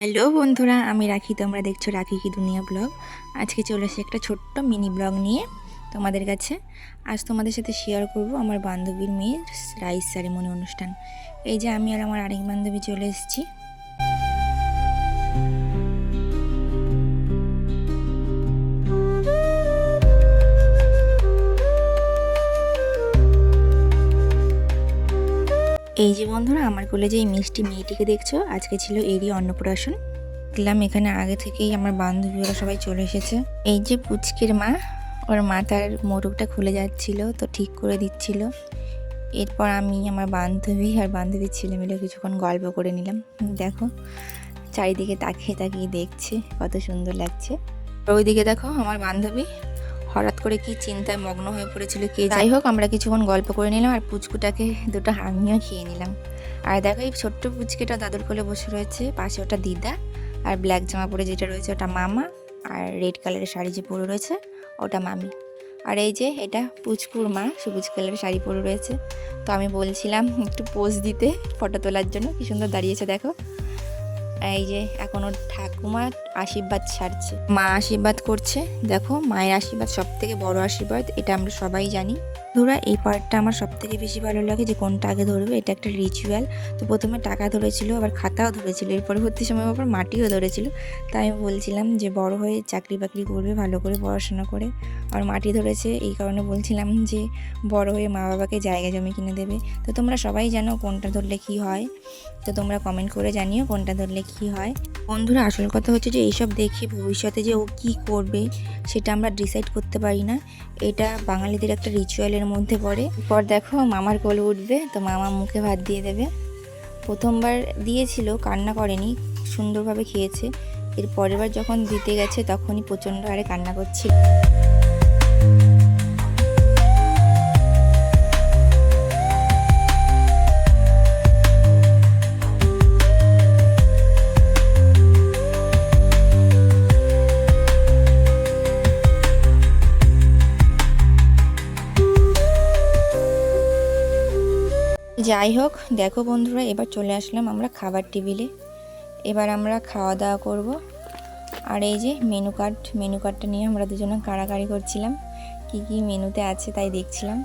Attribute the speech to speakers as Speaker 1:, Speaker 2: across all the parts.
Speaker 1: Hello বন্ধুরা, আমি রাখি। তোমরা দেখছ রাখি কি দুনিয়া ব্লগ। আজকে চলে এসে একটা ছোট্ট মিনি ব্লগ নিয়ে তোমাদের কাছে। আজ তোমাদের সাথে শেয়ার করব আমার বান্ধবীর মেয়ের রাইস সেরিমনি অনুষ্ঠান। এই যে আমি আর আমার আরেক বান্ধবী চলে এসেছি। এই যে বন্ধুরা, আমার কোলে যে এই মিষ্টি মেয়েটিকে দেখছ, আজকে ছিল এরই অন্নপ্রাশন। দেখলাম এখানে আগে থেকেই আমার বান্ধবী ওরা সবাই চলে এসেছে। এই যে পুচকির মা, ওর মাথার মোটকটা খুলে যাচ্ছিল, তো ঠিক করে দিচ্ছিল। এরপর আমি আমার বান্ধবী আর বান্ধবীর ছেলে মিলে কিছুক্ষণ গল্প করে নিলাম। দেখো, চারিদিকে তাকিয়ে তাকিয়ে দেখছে, কত সুন্দর লাগছে। ওইদিকে দেখো, আমার বান্ধবী হঠাৎ করে কি চিন্তায় মগ্ন হয়ে পড়েছিল কে যাই হোক, আমরা কিছুক্ষণ গল্প করে নিলাম আর পুচকুটাকে দুটো আমিও খেয়ে নিলাম। আর দেখো, এই ছোট্ট পুচকেটা দাদুর কোলে বসে রয়েছে। পাশে ওটা দিদা আর ব্ল্যাক জামা পরে যেটা রয়েছে ওটা মামা আর রেড কালারের শাড়ি যে পরে রয়েছে ওটা মামি। আর এই যে এটা পুচকুর মা, সবুজ কালারের শাড়ি পরে রয়েছে। তো আমি বলছিলাম একটু পোজ দিতে ফটো তোলার জন্য। কি সুন্দর দাঁড়িয়েছে, দেখো। এই যে এখন ওর ঠাকুমা আশীর্বাদ ছাড়ছে। মা আশীর্বাদ করছে। দেখো, মায়ের আশীর্বাদ সব থেকে বড় আশীর্বাদ, এটা আমরা সবাই জানি। ধরা, এই পার্টটা আমার সব থেকে বেশি ভালো লাগে যে কোনটা আগে ধরবে, এটা একটা রিচুয়াল তো প্রথমে টাকা ধরেছিল, আবার খাতাও ধরেছিল, এর পরবর্তী সময় আবার মাটিও ধরেছিল। তাই আমি বলছিলাম যে বড় হয়ে চাকরি বাকরি করবে, ভালো করে পড়াশোনা করে। আর মাটি ধরেছে, এই কারণে বলছিলাম যে বড় হয়ে মা বাবাকে জায়গা জমি কিনে দেবে। তো তোমরা সবাই জানো কোনটা ধরলে কি হয়। তো তোমরা কমেন্ট করে জানিও কোনটা ধরলে কি হয়। বন্ধুরা, আসল কথা হচ্ছে যে এইসব দেখে ভবিষ্যতে যে ও কি করবে সেটা আমরা ডিসাইড করতে পারি না। এটা বাঙালিদের একটা রিচুয়ালের মধ্যে পড়ে। পর দেখো মামার কোলে উঠবে, তো মামা মুখে ভাত দিয়ে দেবে। প্রথমবার দিয়েছিল, কান্না করেনি, সুন্দরভাবে খেয়েছে। এর পরের বার যখন দিতে গেছে, তখনই প্রচণ্ড হারে কান্না করছিল। যাই হোক, দেখো বন্ধুরা, এবার চলে আসলাম আমরা খাবার টেবিলে। এবার আমরা খাওয়া দাওয়া করব। আর এই যে মেনু কার্ড, মেনু কার্ডটা নিয়ে আমরা দুজনে কাড়াকাড়ি করছিলাম। কি কি মেনুতে আছে তাই দেখছিলাম।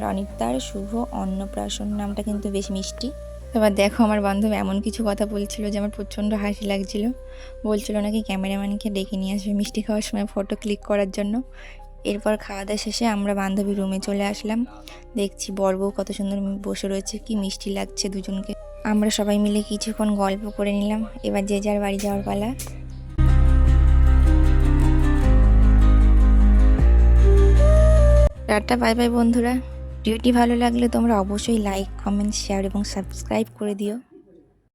Speaker 1: রনিতার শুভ অন্নপ্রাশন নামটা কিন্তু বেশ মিষ্টি। এবার দেখো, আমার বান্ধব এমন কিছু কথা বলছিল যে আমার প্রচণ্ড হাসি লাগছিল। বলছিল নাকি ক্যামেরাম্যানকে ডেকে নিয়ে আসবে মিষ্টি খাওয়ার সময় ফটো ক্লিক করার জন্য। এরপর খাওয়া দাওয়া শেষে আমরা বান্ধবী রুমে চলে আসলাম। দেখছি বর বউ কত সুন্দর বসে রয়েছে, কি মিষ্টি লাগছে দুজনকে। আমরা সবাই মিলে কিছুক্ষণ গল্প করে নিলাম। এবার যে যার বাড়ি যাওয়ার পালা। টাটা, বাই বাই বন্ধুরা। ভিডিওটি ভালো লাগলে তোমরা অবশ্যই লাইক কমেন্ট শেয়ার এবং সাবস্ক্রাইব করে দিও।